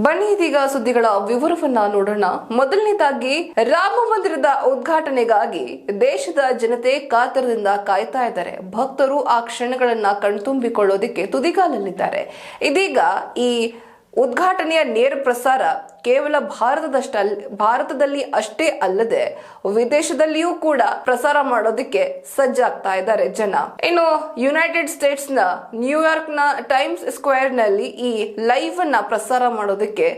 ಬನ್ನಿ ಇದೀಗ ಸುದ್ದಿಗಳ ವಿವರವನ್ನ ನೋಡೋಣ. ಮೊದಲನೇದಾಗಿ, ರಾಮ ಮಂದಿರದ ಉದ್ಘಾಟನೆಗಾಗಿ ದೇಶದ ಜನತೆ ಕಾತರದಿಂದ ಕಾಯ್ತಾ ಇದ್ದಾರೆ. ಭಕ್ತರು ಆ ಕ್ಷಣಗಳನ್ನ ಕಣ್ತುಂಬಿಕೊಳ್ಳೋದಿಕ್ಕೆ ತುದಿಗಾಲಲ್ಲಿದ್ದಾರೆ. ಇದೀಗ ಈ ಉದ್ಘಾಟನೆಯ ನೇರ ಪ್ರಸಾರ ಕೇವಲ ಭಾರತದಷ್ಟ ಭಾರತದಲ್ಲಿ ಅಷ್ಟೇ ಅಲ್ಲದೆ ವಿದೇಶದಲ್ಲಿಯೂ ಕೂಡ ಪ್ರಸಾರ ಮಾಡೋದಕ್ಕೆ ಸಜ್ಜಾಗ್ತಾ ಇದ್ದಾರೆ ಜನ. ಇನ್ನು ಯುನೈಟೆಡ್ ಸ್ಟೇಟ್ಸ್ನ ನ್ಯೂಯಾರ್ಕ್ನ ಟೈಮ್ಸ್ ಸ್ಕ್ವೇರ್ನಲ್ಲಿ ಈ ಲೈವ್ ಅನ್ನ ಪ್ರಸಾರ ಮಾಡೋದಕ್ಕೆ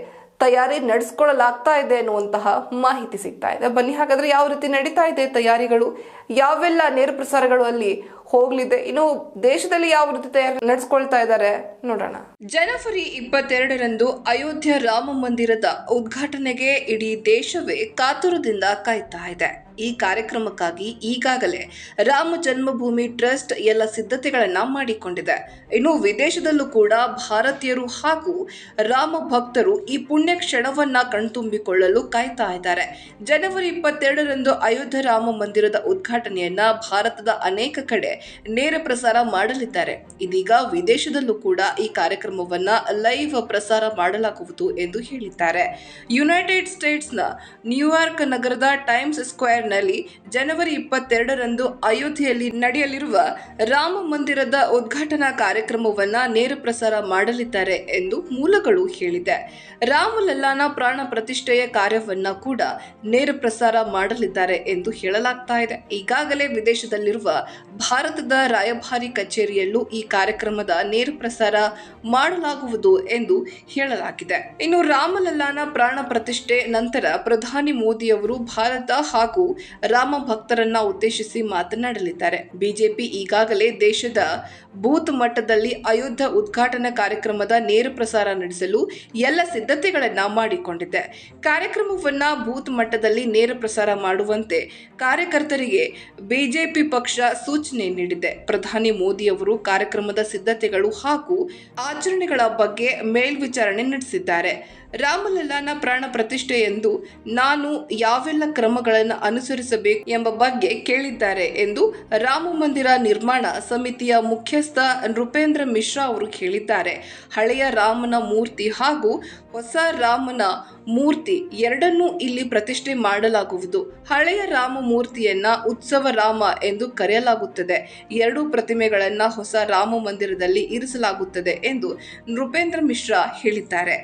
ತಯಾರಿ ನಡೆಸ್ಕೊಳ್ಳಲಾಗ್ತಾ ಇದೆ ಅನ್ನುವಂತಹ ಮಾಹಿತಿ ಸಿಗ್ತಾ ಇದೆ. ಬನ್ನಿ, ಹಾಗಾದ್ರೆ ಯಾವ ರೀತಿ ನಡೀತಾ ಇದೆ ತಯಾರಿಗಳು? ಯಾವೆಲ್ಲ ನೇರ ಪ್ರಸಾರಗಳು ಅಲ್ಲಿ ಹೋಗ್ಲಿದೆ? ಇನ್ನು ದೇಶದಲ್ಲಿ ಯಾವ ರೀತಿ ತಯಾರಿ ನಡೆಸ್ಕೊಳ್ತಾ ಇದ್ದಾರೆ ನೋಡೋಣ. ಜನವರಿ ಇಪ್ಪತ್ತೆರಡರಂದು ಅಯೋಧ್ಯ ರಾಮ ಮಂದಿರದ ಉದ್ಘಾಟನೆಗೆ ಇಡೀ ದೇಶವೇ ಕಾತುರದಿಂದ ಕಾಯ್ತಾ ಇದೆ. ಈ ಕಾರ್ಯಕ್ರಮಕ್ಕಾಗಿ ಈಗಾಗಲೇ ರಾಮ ಜನ್ಮಭೂಮಿ ಟ್ರಸ್ಟ್ ಎಲ್ಲ ಸಿದ್ಧತೆಗಳನ್ನ ಮಾಡಿಕೊಂಡಿದೆ. ಇನ್ನು ವಿದೇಶದಲ್ಲೂ ಕೂಡ ಭಾರತೀಯರು ಹಾಗೂ ರಾಮ ಭಕ್ತರು ಈ ಪುಣ್ಯ ಕ್ಷಣವನ್ನ ಕಣ್ತುಂಬಿಕೊಳ್ಳಲು ಕಾಯ್ತಾ ಇದ್ದಾರೆ. ಜನವರಿ ಇಪ್ಪತ್ತೆರಡರಂದು ಅಯೋಧ್ಯ ರಾಮ ಮಂದಿರದ ಉದ್ಘಾಟನೆಯನ್ನ ಭಾರತದ ಅನೇಕ ಕಡೆ ನೇರ ಪ್ರಸಾರ ಮಾಡಲಿದ್ದಾರೆ. ಇದೀಗ ವಿದೇಶದಲ್ಲೂ ಕೂಡ ಈ ಕಾರ್ಯಕ್ರಮವನ್ನ ಲೈವ್ ಪ್ರಸಾರ ಮಾಡಲಾಗುವುದು ಎಂದು ಹೇಳಿದ್ದಾರೆ. ಯುನೈಟೆಡ್ ಸ್ಟೇಟ್ಸ್ನ ನ್ಯೂಯಾರ್ಕ್ ನಗರದ ಟೈಮ್ಸ್ ಸ್ಕ್ವೇರ್ನಲ್ಲಿ ಜನವರಿ ಇಪ್ಪತ್ತೆರಡರಂದು ಅಯೋಧ್ಯೆಯಲ್ಲಿ ನಡೆಯಲಿರುವ ರಾಮ ಮಂದಿರದ ಉದ್ಘಾಟನಾ ಕಾರ್ಯಕ್ರಮವನ್ನ ನೇರ ಪ್ರಸಾರ ಮಾಡಲಿದ್ದಾರೆ ಎಂದು ಮೂಲಗಳು ಹೇಳಿದೆ. ರಾಮಲಲ್ಲಾನ ಪ್ರಾಣ ಪ್ರತಿಷ್ಠೆಯ ಕಾರ್ಯವನ್ನ ಕೂಡ ನೇರ ಪ್ರಸಾರ ಮಾಡಲಿದ್ದಾರೆ ಎಂದು ಹೇಳಲಾಗ್ತಾ ಇದೆ. ಈಗಾಗಲೇ ವಿದೇಶದಲ್ಲಿರುವ ಭಾರತದ ರಾಯಭಾರಿ ಕಚೇರಿಯಲ್ಲೂ ಈ ಕಾರ್ಯಕ್ರಮದ ನೇರ ಪ್ರಸಾರ ಮಾಡಲಾಗುವುದು ಎಂದು ಹೇಳಲಾಗಿದೆ. ಇನ್ನು ರಾಮಲಲ್ಲಾನ ಪ್ರಾಣ ಪ್ರತಿಷ್ಠೆ ನಂತರ ಪ್ರಧಾನಿ ಮೋದಿಯವರು ಭಾರತ ಹಾಗೂ ರಾಮ ಭಕ್ತರನ್ನ ಉದ್ದೇಶಿಸಿ ಮಾತನಾಡಲಿದ್ದಾರೆ. ಬಿಜೆಪಿ ಈಗಾಗಲೇ ದೇಶದ ಬೂತ್ ಮಟ್ಟದಲ್ಲಿ ಅಯೋಧ್ಯ ಉದ್ಘಾಟನಾ ಕಾರ್ಯಕ್ರಮದ ನೇರ ಪ್ರಸಾರ ನಡೆಸಲು ಎಲ್ಲ ಸಿದ್ಧತೆಗಳನ್ನ ಮಾಡಿಕೊಂಡಿದೆ. ಕಾರ್ಯಕ್ರಮವನ್ನ ಬೂತ್ ಮಟ್ಟದಲ್ಲಿ ನೇರ ಪ್ರಸಾರ ಮಾಡುವಂತೆ ಕಾರ್ಯಕರ್ತರಿಗೆ ಬಿಜೆಪಿ ಪಕ್ಷ ಸೂಚನೆ ನೀಡಿದೆ. ಪ್ರಧಾನಿ ಮೋದಿ ಅವರು ಕಾರ್ಯಕ್ರಮದ ಸಿದ್ಧತೆಗಳು ಹಾಗೂ ಆಚರಣೆಗಳ ಬಗ್ಗೆ ಮೇಲ್ವಿಚಾರಣೆ ನಡೆಸಿದ್ದಾರೆ. ರಾಮಲಲ್ಲಾನ ಪ್ರಾಣ ಪ್ರತಿಷ್ಠೆ ಎಂದು ನಾನು ಯಾವೆಲ್ಲ ಕ್ರಮಗಳನ್ನು ಅನುಸರಿಸಬೇಕು ಎಂಬ ಬಗ್ಗೆ ಕೇಳಿದ್ದಾರೆ ಎಂದು ರಾಮ ಮಂದಿರ ನಿರ್ಮಾಣ ಸಮಿತಿಯ ಮುಖ್ಯಸ್ಥ ನೃಪೇಂದ್ರ ಮಿಶ್ರಾ ಅವರು ಹೇಳಿದ್ದಾರೆ. ಹಳೆಯ ರಾಮನ ಮೂರ್ತಿ ಹಾಗೂ ಹೊಸ ರಾಮನ ಮೂರ್ತಿ ಎರಡನ್ನೂ ಇಲ್ಲಿ ಪ್ರತಿಷ್ಠೆ ಮಾಡಲಾಗುವುದು. ಹಳೆಯ ರಾಮ ಮೂರ್ತಿಯನ್ನ ಉತ್ಸವ ರಾಮ ಎಂದು ಕರೆಯಲಾಗುತ್ತದೆ. ಎರಡು ಪ್ರತಿಮೆಗಳನ್ನ ಹೊಸ ರಾಮ ಮಂದಿರದಲ್ಲಿ ಇರಿಸಲಾಗುತ್ತದೆ ಎಂದು ನೃಪೇಂದ್ರ ಮಿಶ್ರಾ ಹೇಳಿದ್ದಾರೆ.